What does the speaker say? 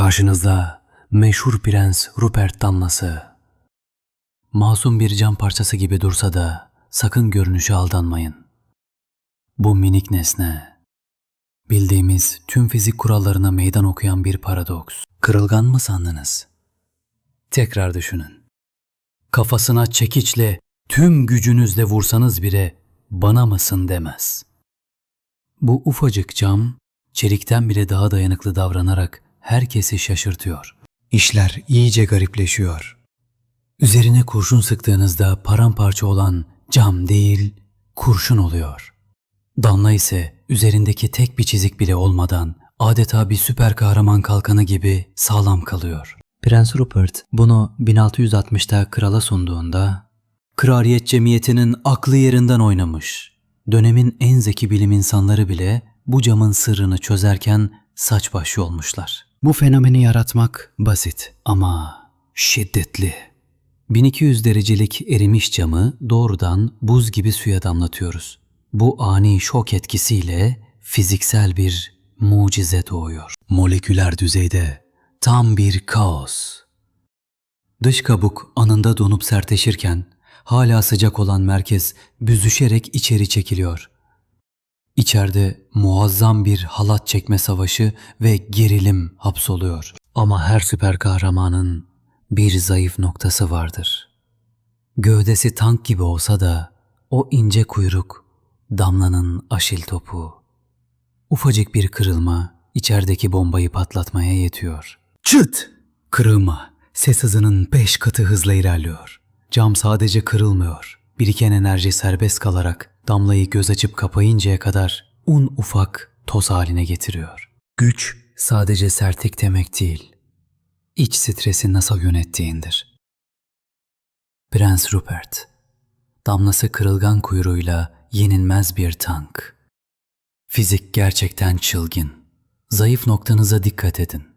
Karşınızda meşhur prens Rupert damlası. Masum bir cam parçası gibi dursa da sakın görünüşe aldanmayın. Bu minik nesne, bildiğimiz tüm fizik kurallarına meydan okuyan bir paradoks. Kırılgan mı sandınız? Tekrar düşünün. Kafasına çekiçle tüm gücünüzle vursanız bile bana mısın demez. Bu ufacık cam çelikten bile daha dayanıklı davranarak herkesi şaşırtıyor. İşler iyice garipleşiyor. Üzerine kurşun sıktığınızda paramparça olan cam değil, kurşun oluyor. Damla ise üzerindeki tek bir çizik bile olmadan adeta bir süper kahraman kalkanı gibi sağlam kalıyor. Prens Rupert bunu 1660'ta krala sunduğunda Kraliyet cemiyetinin aklı yerinden oynamış. Dönemin en zeki bilim insanları bile bu camın sırrını çözerken saç baş olmuşlar. Bu fenomeni yaratmak basit ama şiddetli. 1200 derecelik erimiş camı doğrudan buz gibi suya damlatıyoruz. Bu ani şok etkisiyle fiziksel bir mucize doğuyor. Moleküler düzeyde tam bir kaos. Dış kabuk anında donup sertleşirken hala sıcak olan merkez büzüşerek içeri çekiliyor. İçeride muazzam bir halat çekme savaşı ve gerilim hapsoluyor. Ama her süper kahramanın bir zayıf noktası vardır. Gövdesi tank gibi olsa da o ince kuyruk damlanın aşil topu. Ufacık bir kırılma içerideki bombayı patlatmaya yetiyor. Çıt! Kırılma ses hızının beş katı hızla ilerliyor. Cam sadece kırılmıyor. Biriken enerji serbest kalarak damlayı göz açıp kapayıncaya kadar un ufak toz haline getiriyor. Güç sadece sertlik demek değil. İç stresi nasıl yönettiğindir. Prens Rupert, damlası kırılgan kuyruğuyla yenilmez bir tank. Fizik gerçekten çılgın. Zayıf noktanıza dikkat edin.